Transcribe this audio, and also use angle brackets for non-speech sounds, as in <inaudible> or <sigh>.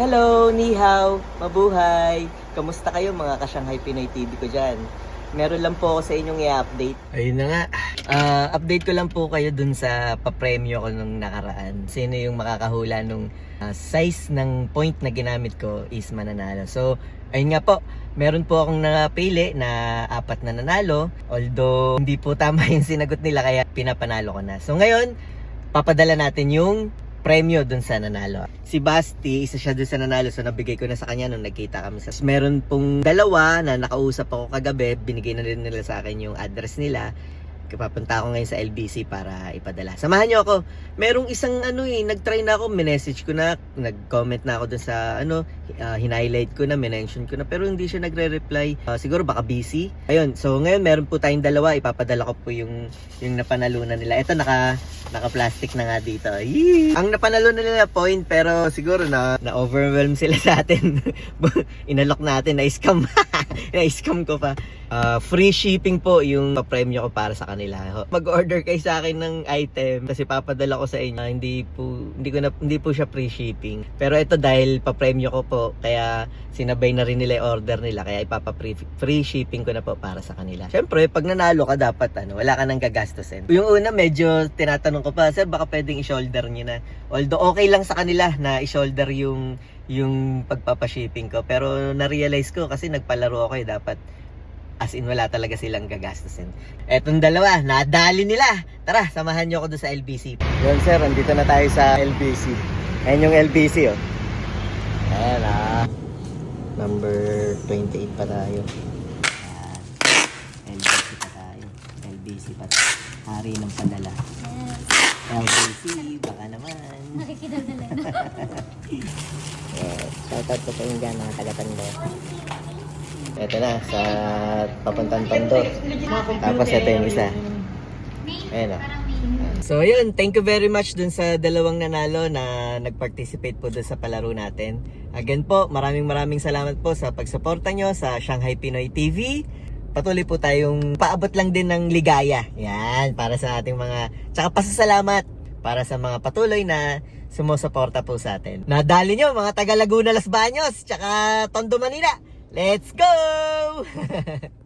Hello, ni hao, mabuhay. Kamusta kayo mga ka-Shanghai Pinoy TV ko dyan? Meron lang po ako sa inyong i-update. Ayun na nga. Ah, update ko lang po kayo dun sa papremyo ko nung nakaraan. Sino yung makakahula nung ah, size ng point na ginamit ko is mananalo. So, ayun nga po. Meron po akong napili na apat na nanalo. Although, hindi po tama <laughs> yung sinagot nila kaya pinapanalo ko na. So, ngayon, papadala natin yung premyo dun sa nanalo. Si Basti, isa siya dun sa nanalo so nabigay ko na sa kanya nung nagkita kami sa... Meron pong dalawa na nakausap ako kagabi, binigay na rin nila sa akin yung address nila. Papunta ako ngayon sa LBC para ipadala. Samahan niyo ako. Merong isang ano eh, nag-try na ako, minessage ko na, nag-comment na ako dun sa ano, uh, highlight ko na, mention ko na, pero hindi siya nagre-reply. Ah, siguro baka busy. Ayun, so ngayon meron po tayong dalawa, ipapadala ko po yung yung napanalunan nila. Ito naka naka-plastic na nga dito. Yee! Ang napanalo nila point pero siguro na na-overwhelm sila sa atin. <laughs> Inalok natin, na-scam. <laughs> <laughs> na-scam ko pa. Ah, free shipping po yung premyo ko para sa kanila. Mag-order kayo sa akin ng item kasi papadala ko sa inyo. Hindi po hindi ko na hindi po siya free shipping. Pero ito dahil pa-premyo ko po kaya sinabay na rin nila yung order nila kaya ipapa free, free shipping ko na po para sa kanila. Syempre, pag nanalo ka dapat ano, wala ka nang gagastusin. Yung una medyo tinatanong ko pa, sir baka pwedeng i-shoulder niyo na. Although okay lang sa kanila na i-shoulder yung yung pagpapa-shipping ko pero na-realize ko kasi nagpalaro ako eh dapat as in wala talaga silang gagastusin. Etong dalawa, nadali nila. Tara, samahan niyo ako doon sa LBC. Yun sir, andito na tayo sa LBC. Ayan yung LBC oh. Ayan ah. Number 28 pa tayo. Ayan. LBC pa tayo. LBC pa tayo. Hari ng padala. LBC, baka Yes, shoutout po yung dyan mga taga-tando. Ito na, sa papuntang Tondo. Tapos ito yung isa. Ayan o. So yun, thank you very much dun sa dalawang nanalo na nag-participate po dun sa palaro natin. Again po, maraming maraming salamat po sa pagsuporta nyo sa Shanghai Pinoy TV. Patuloy po tayong paabot lang din ng ligaya. Yan, para sa ating mga... Tsaka pasasalamat para sa mga patuloy na sumusuporta po sa atin. Nadali nyo mga taga Laguna Las Baños, tsaka Tondo Manila. Let's go! <laughs>